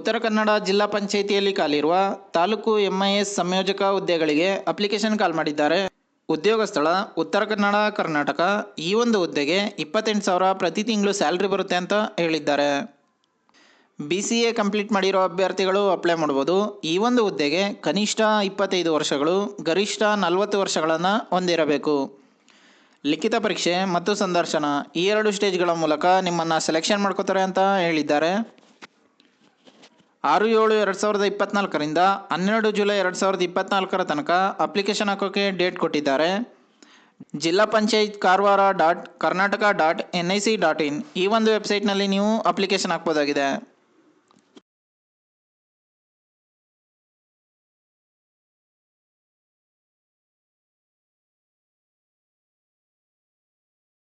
ಉತ್ತರ ಕನ್ನಡ ಜಿಲ್ಲಾ ಪಂಚಾಯಿತಿಯಲ್ಲಿ ಖಾಲಿರುವ ತಾಲೂಕು ಎಂಐಎಸ್ ಸಂಯೋಜಕ ಹುದ್ದೆಗಳಿಗೆ ಅಪ್ಲಿಕೇಶನ್ ಕಾಲ್ ಮಾಡಿದ್ದಾರೆ. ಉದ್ಯೋಗ ಸ್ಥಳ ಉತ್ತರ ಕನ್ನಡ, ಕರ್ನಾಟಕ. ಈ ಒಂದು ಹುದ್ದೆಗೆ ಇಪ್ಪತ್ತೆಂಟು ಸಾವಿರ ಪ್ರತಿ ತಿಂಗಳು ಸ್ಯಾಲ್ರಿ ಬರುತ್ತೆ ಅಂತ ಹೇಳಿದ್ದಾರೆ. ಬಿ ಸಿ ಎ ಕಂಪ್ಲೀಟ್ ಮಾಡಿರೋ ಅಭ್ಯರ್ಥಿಗಳು ಅಪ್ಲೈ ಮಾಡ್ಬೋದು. ಈ ಒಂದು ಹುದ್ದೆಗೆ ಕನಿಷ್ಠ ಇಪ್ಪತ್ತೈದು ವರ್ಷಗಳು, ಗರಿಷ್ಠ ನಲವತ್ತು ವರ್ಷಗಳನ್ನು ಹೊಂದಿರಬೇಕು. ಲಿಖಿತ ಪರೀಕ್ಷೆ ಮತ್ತು ಸಂದರ್ಶನ ಈ ಎರಡು ಸ್ಟೇಜ್ಗಳ ಮೂಲಕ ನಿಮ್ಮನ್ನು ಸೆಲೆಕ್ಷನ್ ಮಾಡ್ಕೋತಾರೆ ಅಂತ ಹೇಳಿದ್ದಾರೆ. ಆರು ಏಳು ಎರಡು ಸಾವಿರದ ಇಪ್ಪತ್ನಾಲ್ಕರಿಂದ ಹನ್ನೆರಡು ಜುಲೈ ಎರಡು ಸಾವಿರದ ಇಪ್ಪತ್ನಾಲ್ಕರ ತನಕ ಅಪ್ಲಿಕೇಶನ್ ಹಾಕೋಕ್ಕೆ ಡೇಟ್ ಕೊಟ್ಟಿದ್ದಾರೆ. ಜಿಲ್ಲಾ panchayat Karwar dot Karnataka dot N I C dot in ಈ ಒಂದು ವೆಬ್ಸೈಟ್ನಲ್ಲಿ ನೀವು ಅಪ್ಲಿಕೇಶನ್ ಹಾಕ್ಬೋದಾಗಿದೆ.